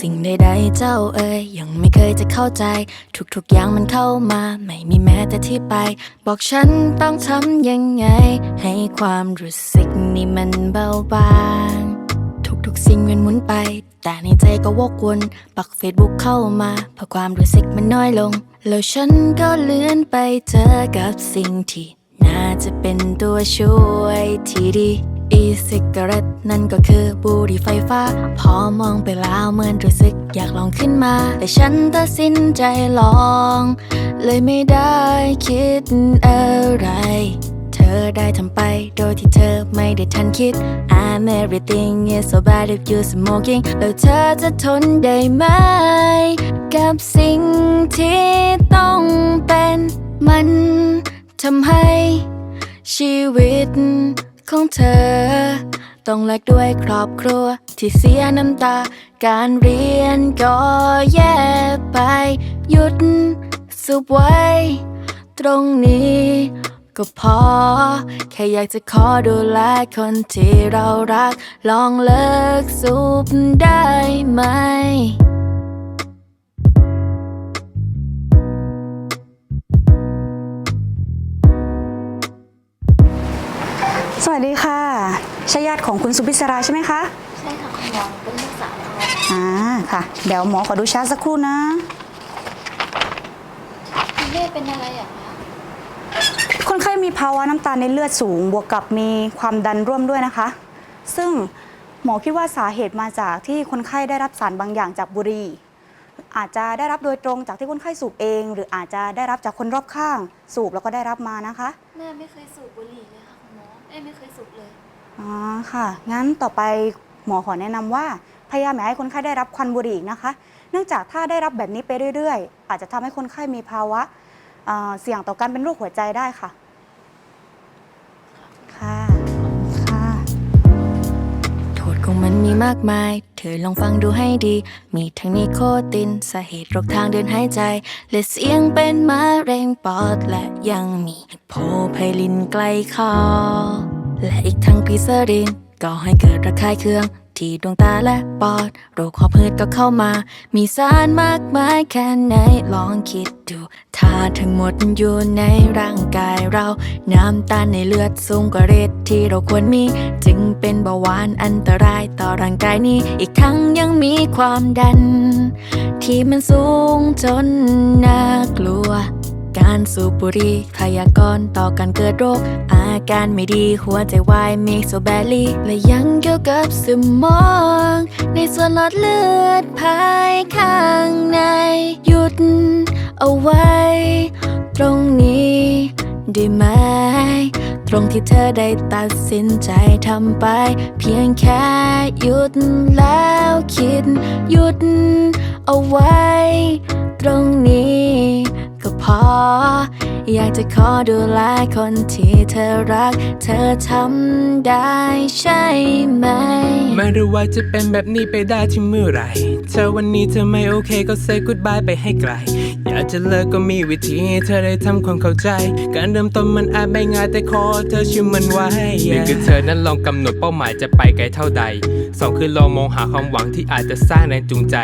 สิ่งใดๆเจ้าเอ่ยยังไม่เคยจะเข้าใจ ทุกๆอย่างมันเข้ามา ไม่มีแม้แต่ที่ไป บอกฉันต้องทำยังไง ให้ความรู้สึกนี่มันเบาบางทุกๆสิ่งมันหมุนไป แต่ในใจก็วกวนปักเฟซบุ๊กเข้ามาเพราะความรู้สึกมันน้อยลง แล้วฉันก็เลื่อนไปเจอกับสิ่งที่น่าจะเป็นตัวช่วยที่ดี อีซิกเรตนั่นก็คือบุหรี่ไฟฟ้า พอมองไปแล้วเหมือนรู้สึกอยากลองขึ้นมา แต่ฉันตัดสินใจลอง เลยไม่ได้คิดอะไร เธอได้ทำไปโดยที่เธอไม่ได้ทันคิด I'm everything is so bad if you smoking แล้วเธอจะทนได้ไหม กับสิ่งที่ต้องเป็น มันทำให้ชีวิต ของเธอ ต้องแลกด้วยครอบครัวที่เสียน้ำตา การเรียนก็แย่ไป หยุดสุบไว้ ตรงนี้ ก็พอ แค่อยากจะขอดูแลคนที่เรารัก ลองเลิกสูบได้ไหม วัสดีค่ะใช่ญาติของคุณสุพิศราใช่ไหมคะใช่ค่ะคุณหมอเป็นลูกสาวเขาอ่าค่ะ เดี๋ยวหมอขอดูชาร์ตสักครู่นะคุณแม่เป็นอะไรอะคะคนไข้มีภาวะน้ำตาลในเลือดสูง บวกกับมีความดันร่วมด้วยนะคะ ซึ่งหมอคิดว่าสาเหตุมาจากที่คนไข้ได้รับสารบางอย่างจากบุหรี่อาจจะได้รับโดยตรงจากที่คนไข้สูบเอง หรืออาจจะได้รับจากคนรอบข้าง สูบแล้วก็ได้รับมานะคะ แม่ไม่เคยสูบบุหรี่เลยค่ะคุณหมอ แม่ไม่เคยสูบเลย อ๋อค่ะ งั้นต่อไปหมอขอแนะนำว่า พยายามอย่าให้คนไข้ได้รับควันบุหรี่อีกนะคะ เนื่องจากถ้าได้รับแบบนี้ไปเรื่อย ๆ อาจจะทำให้คนไข้มีภาวะเอ่อเสี่ยงต่อการเป็นโรคหัวใจได้ค่ะ นมีมากมาย เธอลองฟังดูให้ดี มีทั้งนิโคตินสาเหตุโรคทางเดินหายใจ และเสียงเป็นมะเร็งปอดและยังมีโพไพลินใกล้คอ และอีกทั้งกลีเซาริน ก็ให้เกิดระคายเคือง ที่ดวงตาและปอด โรคหอบหืดก็เข้ามา มีสารมากมายแค่ไหนลองคิดดู ถ้าทั้งหมดอยู่ในร่างกายเรา น้ำตาลในเลือดสูงกว่าเรทที่เราควรมี จึงเป็นเบาหวานอันตรายต่อร่างกายนี้ อีกทั้งยังมีความดัน ที่มันสูงจนน่ากลัว การสูบบุหรี่พยากรณ์ต่อการเกิดโรค อาการไม่ดีหัวใจวายมีโซแบลี่และยังเกี่ยวกับสมอง ในส่วนหลอดเลือดภายข้างใน หยุดเอาไว้ ตรงนี้ได้ไหม ตรงที่เธอได้ตัดสินใจทำไป เพียงแค่หยุดแล้วคิด หยุดเอาไว้ ตรงนี้ อ อยากจะขอดูแลคนที่เธอรัก เธอทำได้ใช่ไหม ไม่รู้ว่าจะเป็นแบบนี้ไปได้ที่เมื่อไหรเธอวันนี้เธอไม่โอเคก็ say goodbye ไปให้ไกล อากจะเลิกก็มีวิธีให้เธอได้ทำความเข้าใจ การเริ่มต้นมันอาจไม่ง่ายแต่ขอเธอชื่อมันไว้หนึ่งคือเธอนั้นลองกำหนดเป้าหมายจะไปไกลเท่าใดสองคือลองมองหาความหวังที่อาจจะสร้างแรงจูงใจ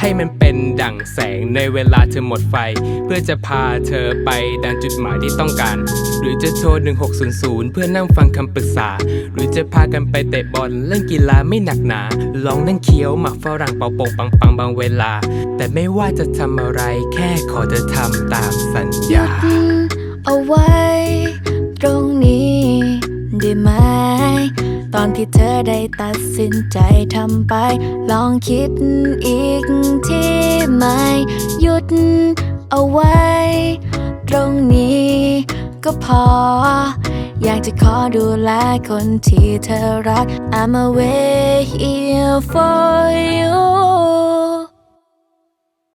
ให้มันเป็นดั่งแสงในเวลาเธอหมดไฟ เพื่อจะพาเธอไปดังจุดหมายที่ต้องการ หรือจะโทร 1600 เพื่อนั่งฟังคำปรึกษา หรือจะพากันไปเตะบอลเล่นกีฬาไม่หนักหนา ลองนั่งเคี้ยวหมักฝรั่งเป่าโป่งปังปังบางเวลา แต่ไม่ว่าจะทำอะไรแค่ขอเธอทำตามสัญญา เอาไว้ ตรงนี้ได้ไหม ตอนที่เธอได้ตัดสินใจทำไป ลองคิดอีกทีไหม หยุดเอาไว้ ตรงนี้ก็พอ อยากจะขอดูแลคนที่เธอรัก I'm away here for you